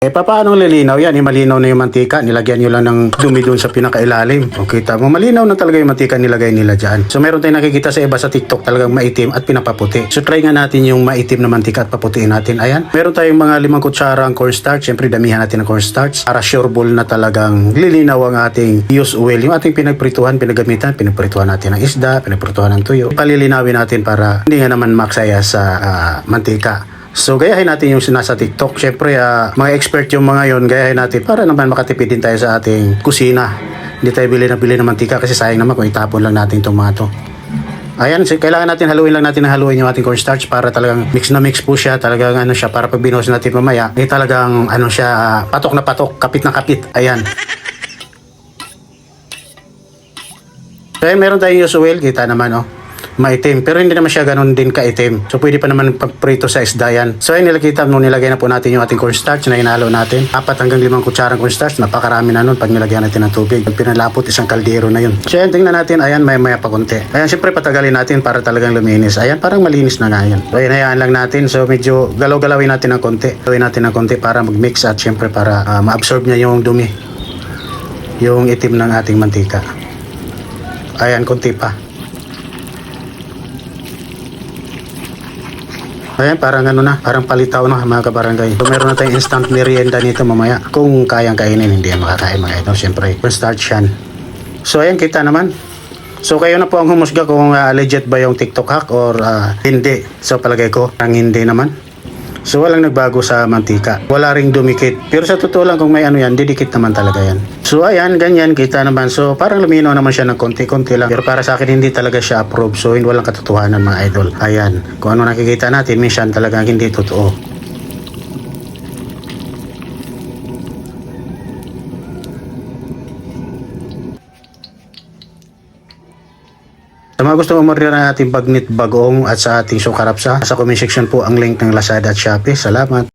Eh, paano lilinaw yan? Eh, malinaw na yung mantika. Nilagyan nyo lang ng dumi doon sa pinakailalim. O, kita mo, malinaw na talaga yung mantika nilagay nila dyan. So, meron tayong nakikita sa iba sa TikTok talagang maitim at pinapaputi. So, try nga natin yung maitim na mantika at paputiin natin. Ayan. Meron tayong mga limang kutsarang cornstarch. Siyempre, damihan natin ng cornstarch para sure ball na talagang lilinaw ang ating use oil. Yung ating pinagprituhan, pinagamitan, pinagprituhan natin ng isda, pinagprituhan ng tuyo. Palilinawin natin para hindi nga naman maksaya sa ah, mantika. So, gayahin natin yung sinasa TikTok. Siyempre, ah, mga expert yung mga yon gayahin natin para naman makatipid din tayo sa ating kusina. Hindi tayo bili na bili ng mantika kasi sayang naman kung itapon lang natin itong mga to. Ayan, so kailangan natin haluin lang natin na haluin yung ating cornstarch para talagang mix na mix po siya. Talagang ano siya, para pag binuhos natin mamaya, eh talagang ano siya, ah, patok na patok, kapit na kapit. Ayan. Kaya meron tayong use oil, kita naman oh. Maitim, pero hindi naman siya ganun din kaitim. So pwede pa naman pagprito sa isda yan. So ayun, nilagita mo, nilagay na po natin yung ating cornstarch na inalo natin. Apat hanggang limang kutsarang cornstarch, napakarami na nun pag nilagyan natin ng tubig. Pag pinalapot, isang kaldero na yun. So ayan, tingnan natin, ayan, may maya pa konti. Ayan, syempre patagalin natin para talagang luminis. Ayan, parang malinis na nga yan. So ayan, hayaan lang natin. So medyo galaw-galawin natin ng konti. Gawin natin ng konti para mag-mix at syempre para ah, ma-absorb niya yung dumi. Yung itim ng ating mantika. Ayan, konti pa. Ayan, parang ano na, parang palitaw na mga kabarangay. So, meron na tayong instant merienda nito mamaya. Kung kayang kainin, hindi yan makakain mga ito. Siyempre, starch yan. So, ayan, kita naman. So, kayo na po ang humusga kung ah, legit ba yung TikTok hack or ah, hindi. So, palagay ko, ang hindi naman. So, walang nagbago sa mantika. Wala ring dumikit. Pero sa totoo lang, kung may ano yan, didikit naman talaga yan. So, ayan, ganyan, kita naman. So, parang lumino naman siya ng konti-konti lang. Pero para sa akin, hindi talaga siya approve. So, walang katotohanan, mga idol. Ayan. Kung ano nakikita natin, minsan talaga hindi totoo. Sa mga gusto umorder ng ating bagnit bagong at sa ating sukarapsa, sa comment section po ang link ng Lazada at Shopee. Salamat!